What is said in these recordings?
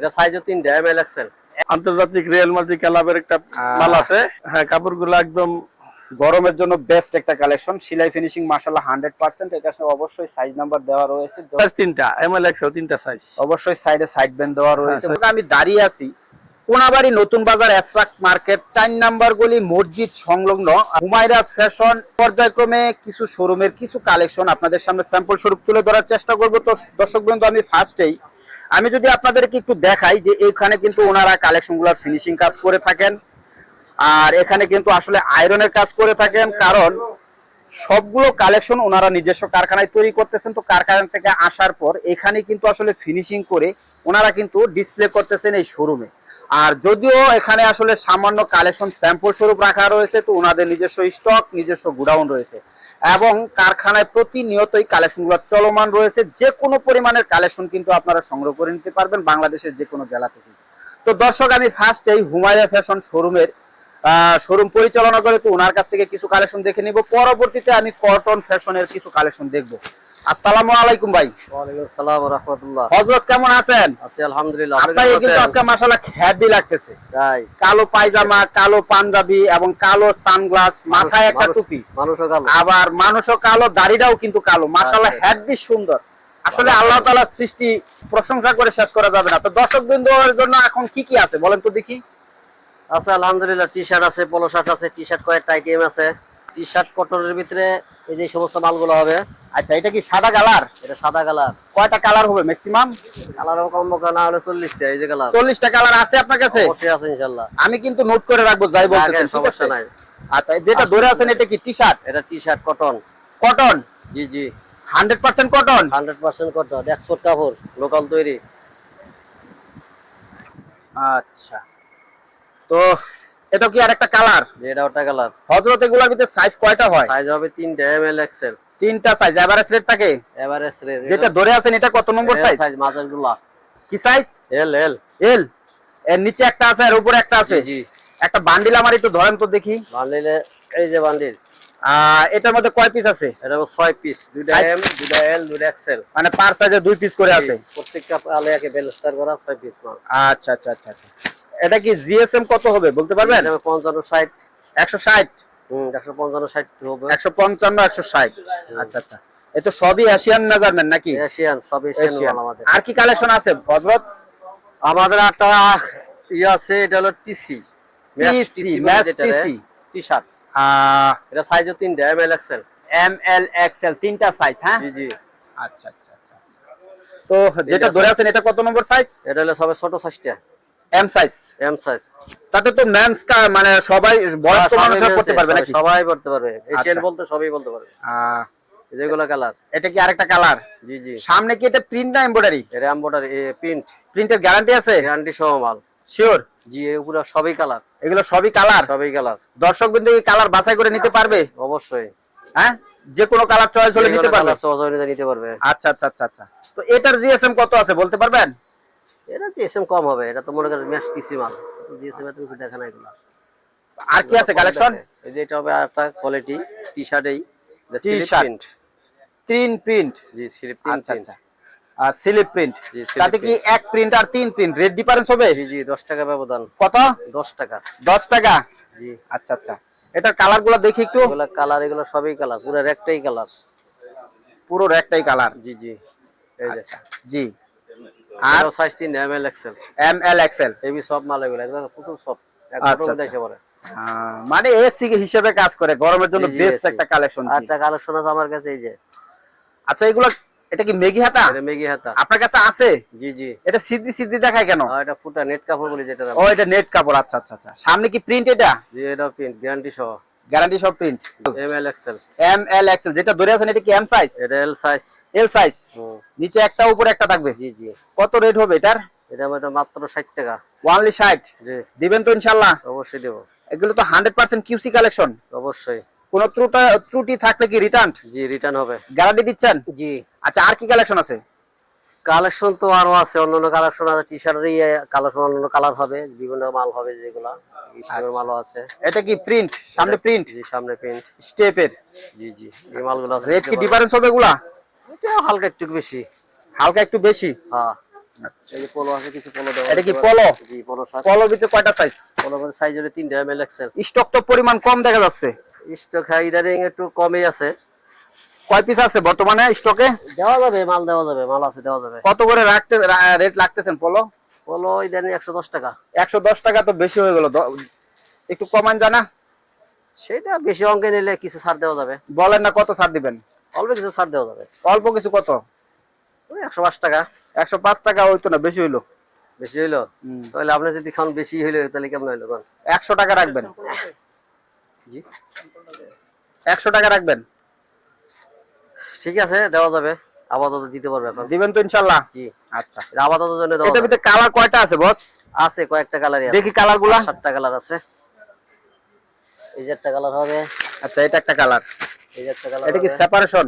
এটা M L XL আন্তর্জাতিক real multi ক্লাবের একটা মাল আছে। হ্যাঁ কাপড়গুলো একদম গরমের জন্য বেস্ট একটা কালেকশন সেলাই ফিনিশিং মাশাআল্লাহ 100% এটার সাথে অবশ্যই সাইজ নাম্বার দেওয়া রয়েছে। সাইজ তিনটা তিনটা সাইজ অবশ্যই সাইডে সাইড ব্যান্ড দেওয়া রয়েছে। হ্যাঁ, আমি দাঁড়িয়ে আছি। কোনাবাড়ি নতুন বাজার অ্যাস্ট্রাক্ট মার্কেট চার নাম্বার গলি মসজিদ সংলগ্ন। হুমায়রা ফ্যাশন পর্যায়ক্রমে কিছু শোরুমের কিছু কালেকশন আপনাদের সামনে স্যাম্পল স্বরূপ তুলে ধরার চেষ্টা করব। তো দর্শক বন্ধু আমি ফার্স্টেই আমি যদি আপনাদেরকে একটু দেখাই যে এখানে কিন্তু ওনারা কালেকশনগুলার ফিনিশিং কাজ করে থাকেন। আর এখানে কিন্তু আসলে আয়রনের কাজ করে থাকেন, কারণ সবগুলো কালেকশন ওনারা নিজস্ব কারখানায় তৈরি করতেছেন। তো কারখানা থেকে আসার পর এখানে কিন্তু আসলে ফিনিশিং করে ওনারা কিন্তু ডিসপ্লে করতেছেন এই শোরুমে আর যদিও এখানে আসলে সামান্য কালেকশন স্যাম্পল স্বরূপ রাখা রয়েছে, তো ওনাদের নিজস্ব স্টক নিজস্ব গুডাউন রয়েছে। এবং কারখানায় প্রতিনিয়তই কালেকশনগুলো চলমান রয়েছে। যে কোনো পরিমাণের কালেকশন কিন্তু আপনারা সংগ্রহ করে নিতে পারবেন বাংলাদেশের যে কোনো জেলা থেকে। তো দর্শক, আমি ফার্স্ট এই হুমায়রা ফ্যাশন শোরুমের শোরুম পরিচালনা করে তো ওনার কাছ থেকে কিছু কালেকশন দেখে নিব। পরবর্তীতে আমি কটন ফ্যাশনের কিছু কালেকশন দেখব। আসসালামু আলাইকুম ভাই। ওয়ালাইকুম আসসালাম রহমতুল্লাহ। হজরত কেমন আছেন? আছি আলহামদুলিল্লাহ আপনি কিন্তু আজকে মাসাল্লাহ খ্যাতি লাগতেছে। তাই। কালো পায়জামা কালো পাঞ্জাবি এবং কালো সানগ্লাস মাথায় একটা মানুষ- টুপি। মানুষও কালো। আবার মানুষও কালো দাড়িটাও কিন্তু কালো। আচ্ছা। হ্যাডবি সুন্দর। আসলে আল্লাহ তালার সৃষ্টি প্রশংসা করে শেষ করা যাবে না। তো দর্শক বিন্দুর জন্য এখন কি কি আছে? বলেন তো দেখি। আছে আলহামদুলিল্লাহ টি শার্ট আছে পোলো শার্ট আছে টি শার্ট কয়েকটা আইটেম আছে। টি শার্ট কটনের ভিতরে এই যে সমস্ত মালগুলো হবে। আচ্ছা এটা কি সাদা কালার? এটা সাদা কালার। কয়টা কালার হবে ম্যাক্সিমাম কম কম না হলে চল্লিশটা এই যে কালার। চল্লিশটা কালার আছে আপনার কাছে? অবশ্যই আছে ইনশাল্লাহ। আমি কিন্তু নোট করে রাখব যাই ঠিক সমস্যা নাই। আচ্ছা যেটা ধরে আছেন এটা কি টি শার্ট এটা টি শার্ট কটন কটন জি। জি hundred percent cotton hundred percent cotton export কাপড় লোকাল তৈরি। আচ্ছা। তো এটা কি আর একটা কালার এটা ওটা কালার। হজরত ভিতরে সাইজ কয়টা হয়? সাইজ হবে তিনটা এম এল এক্সেল তিনটা সাইজ এভারেজ রেট থাকে এভারেজ রেঞ্জ যেটা ধরে আছেন এটা কত নম্বর সাইজ সাইজ মাঝেরগুলা কি সাইজ এল এল এল এর নিচে একটা আছে আর উপরে একটা আছে? জি একটা বান্ডিল আমার একটু ধরেন তো দেখি। বান্ডিলে এই যে বান্ডিল এটার মধ্যে কয় পিস আছে? এটা হলো ছয় পিস দুইটা এম দুইটা এল দুইটা এক্সেল মানে পার সাইজে দুই পিস করে আছে। প্রত্যেকটা আলেয়াকে বেলস্টার করা ছয় পিস মাল। আচ্ছা আচ্ছা আচ্ছা আচ্ছা। এটা কি জিএসএম কত হবে বলতে পারবেন? পঞ্চান্ন ষাট। একশো ষাট। হম একশো পঞ্চান্ন হবে। একশো পঞ্চান্ন একশো ষাট। আচ্ছা আচ্ছা। এ তো সবই এশিয়ান মেজারমেন্ট নাকি? এশিয়ান এশিয়ান মাল আমাদের। আর কি কালেকশন আছে হজরত আমাদের একটা ইয়ে আছে এটা হলো TC TC, match TC T shirt এটা সাইজও তিনটা M L XL M L XL তিনটা সাইজ হ্যাঁ? জি জি। আচ্ছা আচ্ছা আচ্ছা আচ্ছা। তো যেটা ধরে আছেন এটা কত নম্বর সাইজ এটা হলো সবে ছোট সাইজটা এম সাইজ এম সাইজ তাতে তো মেন্স কা মানে সবাই বয়স্ক মানুষরা করতে পারবে নাকি? সবাই করতে পারবে। এশিয়ান আচ্ছা। বলতে সবই বলতে পারবে। যেগুলো কালার এটা কি আরেকটা কালার জি জি। সামনে কি এটা প্রিন্ট না এমব্রয়ডারি এটা এম্বয়ডারি প্রিন্ট প্রিন্টের গ্যারান্টি আছে? গ্যারান্টি সহ মাল। শিওর জি এগুলো সবই কালার এগুলো সবই কালার সবই কালার দর্শক বিন্দু কালার বাছাই করে নিতে পারবে? অবশ্যই। হ্যাঁ? যে কোনো কালার চয়েস হলে নিতে পারবে। কালার সহজে নিতে পারবে। আচ্ছা আচ্ছা আচ্ছা আচ্ছা। তো এটার জিএসএম কত আছে বলতে পারবেন? এটা জিএসএম কম হবে এটা তো মনে করেন ম্যাচ পিসি মাল। জিএসএম এত কিছু দেখে না এগুলো। আর কি আছে কালেকশন এই যে এটা হবে একটা কোয়ালিটি টি শার্টেই। প্রিন্ট তিন প্রিন্ট জি স্লিপ প্রিন্ট আচ্ছা আচ্ছা। আর স্লিপ প্রিন্ট জি, তাতে কি এক প্রিন্ট আর তিন প্রিন্ট রেট ডিফারেন্স হবে? জি জি দশ টাকা ব্যবধান। কত? দশ টাকা। দশ টাকা? জি। আচ্ছা আচ্ছা। এটার কালারগুলো দেখি একটু। এগুলো কালার এগুলো সবই কালার পুরো একটাই কালার পুরো একটাই কালার জি জি। এই যে। জি। আর আর সাইজ তিন M L XL M XL AB সব মাল এগুলো একদম প্রচুর সব আচ্ছা, একদম আচ্ছা। পড়ে। মানে এসি হিসেবে কাজ করে গরমের জন্য বেস্ট একটা কালেকশন আর একটা কালেকশন আছে আমার কাছে এই যে। আচ্ছা এগুলো এটা কি মেগি হাতা? এটা মেগি হাতা। আপনার কাছে আছে? জি জি। এটা সিদ্ধি সিদ্ধি দেখায় কেন? এটা ফুটা নেট কাপড় বলি যেটা ও এটা নেট কাপড় আচ্ছা আচ্ছা আচ্ছা। সামনে কি প্রিন্ট এটা? জি এটা প্রিন্ট গ্যারান্টি সহ। গ্যারান্টি সব print M L XL M L XL যেটা ধরে আছেন এটা কি এম সাইজ এটা এল সাইজ এল সাইজ নিচে একটা উপরে একটা থাকবে? জি জি। কত রেট হবে এটার? এটা আমাদের মাত্র ষাট টাকা। ওয়ানলি ষাট? জি। দিবেন তো ইনশাল্লাহ অবশ্যই দেবো। এগুলো তো হান্ড্রেড পার্সেন্ট কিউসি কালেকশন অবশ্যই। কোন ত্রুটা ত্রুটি থাকলে কি রিটার্ন জি রিটার্ন হবে। গ্যারান্টি দিচ্ছেন? জি। আচ্ছা আর কি কালেকশন আছে? কালেকশন তো আরও আছে অন্যান্য কালেকশন আছে টি শার্টের কালেকশন অন্যান্য কালার হবে বিভিন্ন মাল হবে যেগুলা স্টেপের মালও আছে। এটা কি প্রিন্ট সামনে প্রিন্ট জি সামনে প্রিন্ট স্টেপের জি জি এই মালগুলো আছে। রেট কি ডিফারেন্স হবে এগুলা? এটা হালকা একটু বেশি। হালকা একটু বেশি? হ্যাঁ। আচ্ছা। এই যে আছে কিছু পোলো দেওয়া এটা কি পলো? জি পোলো শার্ট পলো ভিতরে কয়টা সাইজ সাইজ হলো এক্সেল স্টক তো পরিমাণ কম দেখা যাচ্ছে। স্টক হাই একটু কমই আছে। কয় পিস আছে বর্তমানে স্টকে দেওয়া যাবে মাল দেওয়া যাবে মাল আছে দেওয়া যাবে। কত করে রাখতে রেট লাগতেছেন পলো? পোলো ইদারিং একশো দশ টাকা। একশো দশ টাকা তো বেশি হয়ে গেল একটু কমান জানা। সেটা বেশি অঙ্কে নিলে কিছু ছাড় দেওয়া যাবে। বলেন না কত ছাড় দিবেন। অল্প কিছু ছাড় দেওয়া যাবে। অল্প কিছু কত? ওই একশো পাঁচ টাকা। একশো পাঁচ টাকা হইতো না বেশি হইল। বেশি হইল। তাহলে আপনি যদি খান বেশি হইল তাহলে কেমন হইল একশো টাকা রাখবেন। জি। একশো টাকা রাখবেন? ঠিক আছে দেওয়া যাবে। আপাতত দিতে পারবে এখন। দিবেন তো ইনশাল্লাহ। জি আচ্ছা। এটা আপাতত জন্য দেওয়া যাবে। ভিতরে কালার কয়টা আছে বস আছে কয়েকটা কালারই আছে। দেখি কালারগুলা সাতটা কালার আছে। এই যে একটা কালার হবে। আচ্ছা এটা একটা কালার এই যে একটা কালার এটা কি সেপারেশন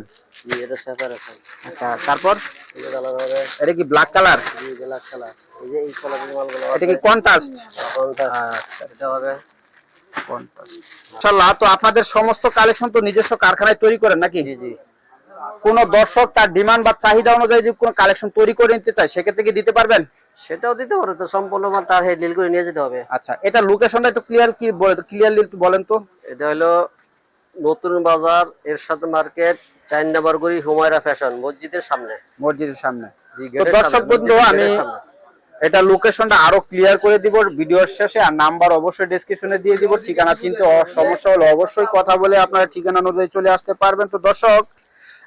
জি এটা সেপারেশন আচ্ছা তারপর? এই যে কালার হবে। এটা কি ব্ল্যাক কালার জি ব্ল্যাক কালার এই যে এই কালারের মালগুলো এটা কি কন্ট্রাস্ট কোনটা আচ্ছা এটা হবে ইনশাল্লাহ তো আপনাদের সমস্ত কালেকশন তো নিজস্ব কারখানায় তৈরি করেন নাকি? জি জি। কোন দর্শক তার ডিমান্ড বা চাহিদা অনুযায়ী যদি কোনো কালেকশন তৈরি করে নিতে চায় সেক্ষেত্রে কি দিতে পারবেন? সেটাও দিতে পারো তো সম্পূর্ণ মাল তার হেড ডিল করে নিয়ে যেতে হবে। আচ্ছা এটা লোকেশনটা একটু ক্লিয়ার কি বলে ক্লিয়ারলি একটু বলেন তো। এটা হলো নতুন বাজার এরশাদ মার্কেট চার নাম্বার গড়ি হুমায়রা ফ্যাশন মসজিদের সামনে। মসজিদের সামনে। তো দর্শক বন্ধু আমি এটা লোকেশনটা আরও ক্লিয়ার করে দিব ভিডিওর শেষে আর নাম্বার অবশ্যই ডেসক্রিপশনে দিয়ে দিব। ঠিকানা চিনতে সমস্যা হলে অবশ্যই কথা বলে আপনারা ঠিকানা অনুযায়ী চলে আসতে পারবেন। তো দর্শক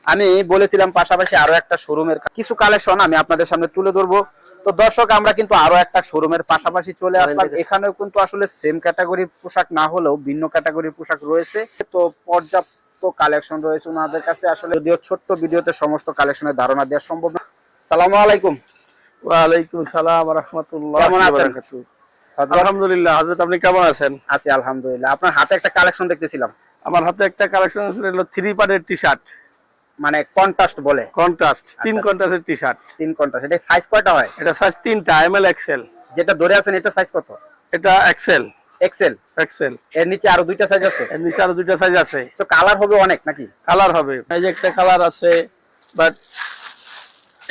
আমি বলেছিলাম পাশাপাশি আরও একটা শোরুমের কিছু কালেকশন আমি আপনাদের সামনে তুলে ধরবো। তো দর্শক আমরা কিন্তু আরও একটা শোরুমের পাশাপাশি চলে আসলাম। এখানেও কিন্তু আসলে সেম ক্যাটাগরির পোশাক না হলেও ভিন্ন ক্যাটাগরির পোশাক রয়েছে। তো পর্যাপ্ত কালেকশন রয়েছে ওনাদের কাছে। আসলে যদিও ছোট্ট ভিডিওতে সমস্ত কালেকশনের ধারণা দেওয়া সম্ভব না। সালামু আলাইকুম। ওয়ালাইকুম সালাম রহমতুল্লাহ কেমন আছেন? আলহামদুলিল্লাহ হজরত আপনি কেমন আছেন? আছি আলহামদুলিল্লাহ। আপনার হাতে একটা কালেকশন দেখতেছিলাম। আমার হাতে একটা কালেকশন আছে হলো থ্রি পার্টের টি শার্ট মানে কন্ট্রাস্ট বলে। কন্ট্রাস্ট তিন আচ্ছা। কন্ট্রাস্টের টি শার্ট তিন কন্ট্রাস্ট এটা সাইজ কয়টা হয়? এটা সাইজ তিনটা এম এল এক্সেল যেটা ধরে আছেন এটা সাইজ কত? এটা এক্সেল এক্সেল এক্সেল এর নিচে আরও দুইটা সাইজ আছে? এর নিচে আরও দুইটা সাইজ আছে। তো কালার হবে অনেক নাকি? কালার হবে। এই যে একটা কালার আছে বাট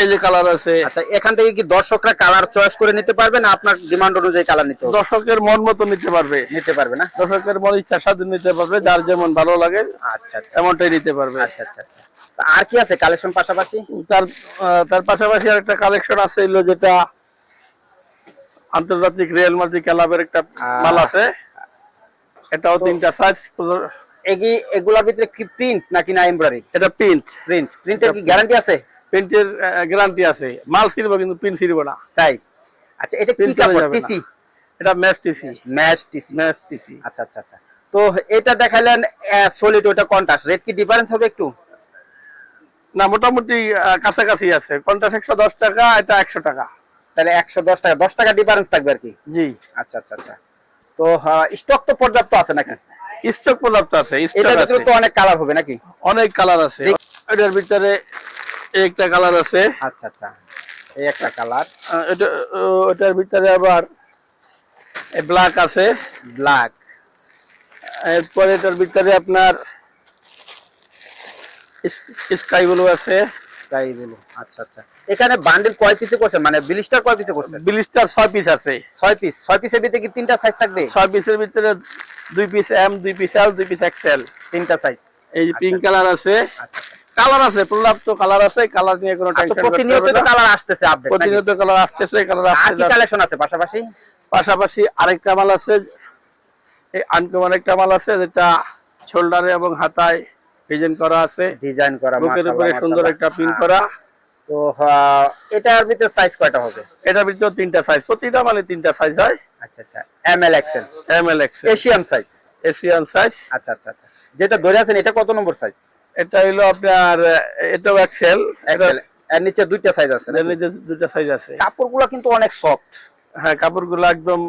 এই যে কালার আছে। আচ্ছা এখান থেকে কি দর্শকরা কালার চয়েস করে নিতে পারবে না আপনার ডিমান্ড অনুযায়ী কালার নিতে হবে? দর্শকের মন মতো নিতে পারবে। নিতে পারবে না? দর্শকের মন ইচ্ছা স্বাধীন নিতে পারবে যার যেমন ভালো লাগে আচ্ছা আচ্ছা। এমনটাই নিতে পারবে। আচ্ছা আচ্ছা আচ্ছা। আর কি আছে কালেকশন পাশাপাশি? তার তার পাশাপাশি কালেকশন আছে হলো যেটা আন্তর্জাতিক রিয়েল মাল্টি ক্লাবের একটা মাল আছে। এটাও তিনটা সাইজ এগি এগুলার ভিতরে কি প্রিন্ট নাকি না এমব্রয়ডারি এটা প্রিন্ট প্রিন্ট প্রিন্টের কি গ্যারান্টি আছে? প্রিন্টের গ্যারান্টি আছে। মাল ছিড়ব কিন্তু প্রিন্ট ছিড়ব না। তাই? আচ্ছা এটা কি কাপড়? টিসি এটা match TC match TC match TC আচ্ছা আচ্ছা আচ্ছা। তো এটা দেখালেন সলিড ওটা কন্ট্রাস্ট রেট কি ডিফারেন্স হবে একটু? না মোটামুটি কাছাকাছি আছে। পঞ্চাশ একশো দশ টাকা এটা একশো টাকা। তাহলে একশো দশ টাকা। দশ টাকা ডিফারেন্স থাকবে আর কি? জি। আচ্ছা আচ্ছা আচ্ছা। তো স্টক তো পর্যাপ্ত আছে নাকি? স্টক পর্যাপ্ত আছে এটার ভিতরে তো অনেক কালার হবে নাকি? অনেক কালার আছে। এটার ভিতরে একটা কালার আছে। আচ্ছা আচ্ছা। এই একটা কালার। এটা এটার ভিতরে আবার ব্ল্যাক আছে। ব্ল্যাক এরপরে এটার ভিতরে আপনার স্কাই ব্লু আছে। তাই বলো আচ্ছা আচ্ছা। এখানে বান্ডেল কয় পিসে করছেন? মানে বিলিস্টার কয় পিসে করছেন? ব্লিস্টার ছয় পিস আছে। ছয় পিস ছয় পিসের ভিতরে কি তিনটা সাইজ থাকবে? ছয় পিসের ভিতরে দুই পিস এম দুই পিস এল দুই পিস এক্সেল তিনটা সাইজ এই পিঙ্ক কালার আছে। আচ্ছা। কালার আছে পর্যাপ্ত কালার আছে কালার নিয়ে কোনো টেনশন করতে প্রতিনিয়ত তো কালার আসতেছে আপডেট প্রতিনিয়ত কালার আসতেছে কালার আর কি কালেকশন আছে পাশাপাশি? পাশাপাশি আরেকটা মাল আছে এই আনকমন একটা মাল আছে যেটা শোল্ডারে এবং হাতায় ডিজাইন করা আছে। ডিজাইন করা বুকের উপরে সুন্দর একটা। প্রিন্ট করা। তো এটার ভিতরে সাইজ কয়টা হবে? এটার ভিতরে তিনটা সাইজ প্রতিটা মানে তিনটা সাইজ হয়। আচ্ছা আচ্ছা M L XL M L X Asian size Asian size আচ্ছা আচ্ছা আচ্ছা। যেটা ধরে আছেন এটা কত নম্বর সাইজ এটা হলো আপনার এটাও এক্সেল এর নিচে দুইটা সাইজ আছে এর নিচে দুটো সাইজ আছে। কাপড়গুলো কিন্তু অনেক সফট হ্যাঁ কাপড়গুলো একদম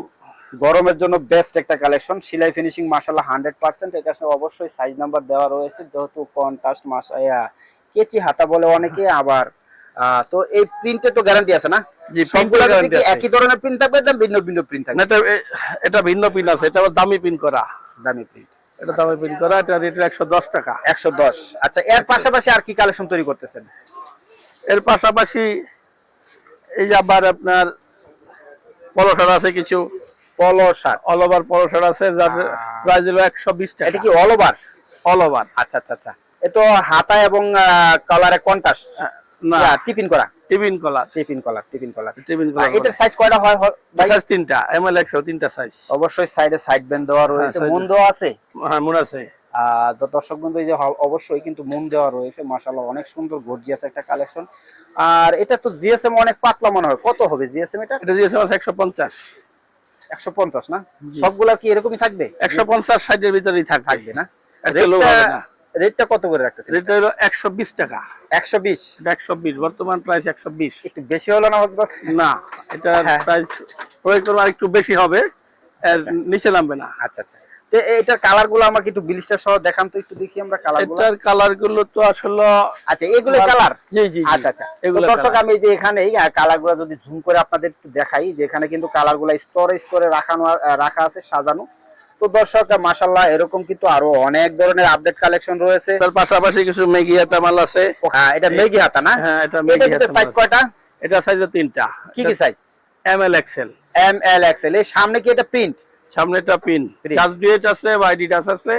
গরমের জন্য বেস্ট একটা কালেকশন সেলাই ফিনিশিং মাশাআল্লাহ হান্ড্রেড পার্সেন্ট এটার সাথে অবশ্যই সাইজ নাম্বার দেওয়া রয়েছে। যেহেতু কন্ট্রাস্ট মাস কেচি হাতা বলে অনেকে আবার আহ, তো এই প্রিন্টে তো গ্যারান্টি আছে না? জি, সবগুলো আছে। একই ধরনের প্রিন্ট থাকবে না ভিন্ন ভিন্ন প্রিন্ট থাকবে। এটা এটা ভিন্ন পিন আছে। এটা আবার দামি পিন করা। দামি প্রিন্ট এটা দামি পিন করা এটা রেট একশো দশ টাকা। একশো দশ। আচ্ছা এর পাশাপাশি আর কি কালেকশন তৈরি করতেছেন? এর পাশাপাশি এই যে আবার আপনার পলসার আছে কিছু। পলো শার্ট। অল ওভার পলসার আছে যার প্রাইস হলো একশো বিশ টাকা। এটা কি অল ওভার অল ওভার আচ্ছা আচ্ছা আচ্ছা। এ তো হাতা এবং কালারে কন্ট্রাস্ট না। টিফিন করা। Tiffin collar tiffin collar tiffin collar tiffin আর এটার সাইজ কয়টা হয় হয় ভাই? সাইজ তিনটা এমএল একশো তিনটা সাইজ অবশ্যই সাইডে সাইড ব্যান্ড দেওয়া রয়েছে। মন দেওয়া আছে? হ্যাঁ মনে আছে। তো দর্শক বন্ধু এই যে অবশ্যই কিন্তু মন দেওয়া রয়েছে। মাশাআল্লাহ অনেক সুন্দর গর্জিয়াস একটা কালেকশন আর এটা তো জিএসএম অনেক পাতলা মনে হয়। কত হবে জিএসএম এটা? এটা পঞ্চাশ। একশো পঞ্চাশ না? সবগুলা কি এরকমই থাকবে? একশো পঞ্চাশ সাইজের ভিতরেই থাকবে। না। রেটটা কত করে রাখতেছে এটা হলো একশো বিশ টাকা। একশো বিশ? একশো বিশ বর্তমান প্রাইস একশো বিশ। একটু বেশি হলো না হজরত না এটা। প্রাইস করব আর একটু বেশি হবে এর নিচে নামবে না। আচ্ছা আচ্ছা। তো এটার কালারগুলো আমাকে একটু বিলিস্টার সহ দেখান তো একটু দেখি আমরা কালারগুলো এটার কালারগুলো তো আসলে আচ্ছা এগুলো কালার জি জি। আচ্ছা আচ্ছা। এগুলো দর্শক আমি যে এখানে কালারগুলো যদি জুম করে আপনাদের একটু দেখাই যে এখানে কিন্তু কালারগুলা স্তরে স্তরে রাখানো রাখা আছে সাজানো। তো দর্শক মাশাল্লাহ এরকম কিন্তু আরও অনেক ধরনের আপডেট কালেকশন রয়েছে। তার পাশাপাশি কিছু মেগি হাতা মাল আছে। হ্যাঁ, এটা মেগি হাতা না? হ্যাঁ এটা এটা মেগি কিন্তু সাইজ কয়টা? এটা সাইজ তিনটা। কি কি size M L XL M L XL এই সামনে কি এটা প্রিন্ট সামনেটা পিন প্রিন্ট টাচ ডিএচ আছে বা আইডিডাস আছে।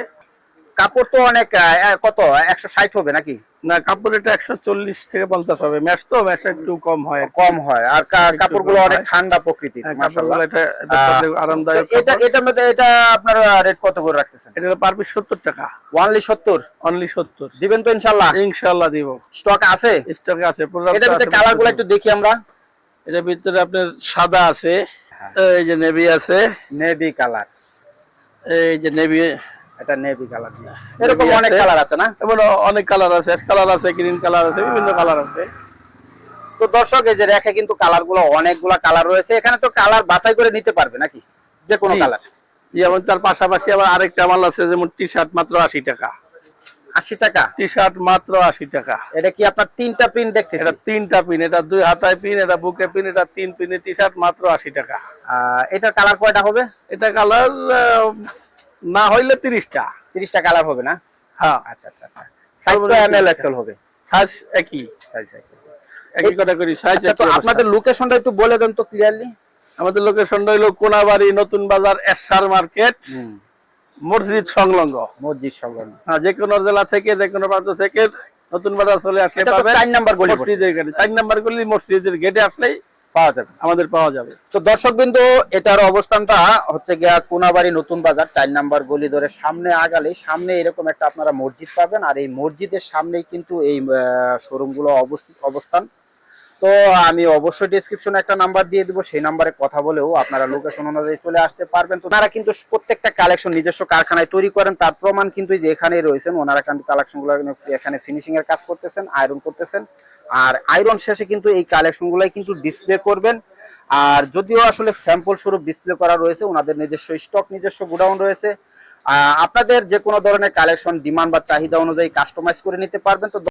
কাপড় তো অনেক কত? একশো ষাট হবে নাকি? না কাপড় এটা একশো চল্লিশ থেকে পঞ্চাশ হবে। ম্যাচ তো একটু কম হয় কম হয়। আর কাপড়গুলো অনেক ঠান্ডা প্রকৃতির হ্যাঁ, কাপড়গুলো এটা এটা আরামদায়ক এটা মধ্যে এটা আপনার রেট কত করে রাখতেছেন? এটা পার পিস সত্তর টাকা। ওয়ানলি সত্তর? অনলি সত্তর। দিবেন তো ইনশাল্লাহ ইনশাল্লাহ দিব। স্টক আছে? স্টকে আছে এটার ভিতরে আছে, কালারগুলো একটু দেখি আমরা। এটার ভিতরে আপনার সাদা আছে হ্যাঁ। এই যে নেভি আছে। নেভি কালার এই যে নেভি এটা নেভি কালার এরকম অনেক কালার আছে না? এবার অনেক কালার আছে। কালার আছে গ্রিন কালার আছে বিভিন্ন কালার আছে। তো দর্শক এই যে রেখে কিন্তু কালারগুলো অনেকগুলা কালার রয়েছে। এখানে তো কালার বাছাই করে নিতে পারবে নাকি? যে কোনো কালার যেমন তার পাশাপাশি আবার আরেকটা মাল আছে যেমন টি শার্ট মাত্র আশি টাকা। আশি টাকা? টি শার্ট মাত্র আশি টাকা। এটা কি আপনার তিনটা প্রিন্ট দেখতেছি? এটা তিনটা পিন এটা দুই হাতায় পিন এটা বুকে পিন এটা তিন পিনের টি শার্ট মাত্র আশি টাকা। আহ, এটার কালার কয়টা হবে? এটা কালার না হইলে তিরিশটা। তিরিশটা কালার হবে না? হ্যাঁ। আচ্ছা আচ্ছা আচ্ছা। সাইজ তো এম এল এক্সেল হবে। সাইজ একই। সাইজ একই। কথা করি সাইজ আচ্ছা তো আপনাদের লোকেশনটা একটু বলে দেন তো ক্লিয়ারলি আমাদের লোকেশন হইল কোনাবাড়ি নতুন বাজার এসআর মার্কেট মসজিদ সংলগ্ন। মসজিদ সংলগ্ন। হ্যাঁ যে কোনো জেলা থেকে যে কোনো প্রান্ত থেকে নতুন বাজার চলে আসলে পাবেন। চার নাম্বার গলি মসজিদের চার নাম্বার গলি মসজিদের গেটে আসলেই পাওয়া যাবে। আমাদের পাওয়া যাবে। তো দর্শক বিন্দু এটার অবস্থানটা হচ্ছে গিয়া কোনাবাড়ি নতুন বাজার চার নাম্বার গলি ধরে সামনে আগালে সামনে এরকম একটা আপনারা মসজিদ পাবেন আর এই মসজিদের সামনেই কিন্তু এই শোরুমগুলো অবস্থিত অবস্থান। তো আমি অবশ্যই ডিসক্রিপশনে একটা নাম্বার দিয়ে দিব, সেই নাম্বারে কথা বলেও আপনারা লোকেশন অনুযায়ী চলে আসতে পারবেন। তো তারা কিন্তু প্রত্যেকটা কালেকশন নিজস্ব কারখানায় তৈরি করেন, তার প্রমাণ কিন্তু যে এখানেই রয়েছেন, ওনারা কিন্তু কালেকশনগুলো এখানে ফিনিশিং এর কাজ করতেছেন আয়রন করতেছেন। আর আয়রন শেষে কিন্তু এই কালেকশন গুলাই কিন্তু ডিসপ্লে করবেন। আর যদিও আসলে স্যাম্পল স্বরূপ ডিসপ্লে করা রয়েছে, ওনাদের নিজস্ব স্টক নিজস্ব গোডাউন রয়েছে। আপনাদের যে কোনো ধরনের কালেকশন ডিমান্ড বা চাহিদা অনুযায়ী কাস্টমাইজ করে নিতে পারবেন। তো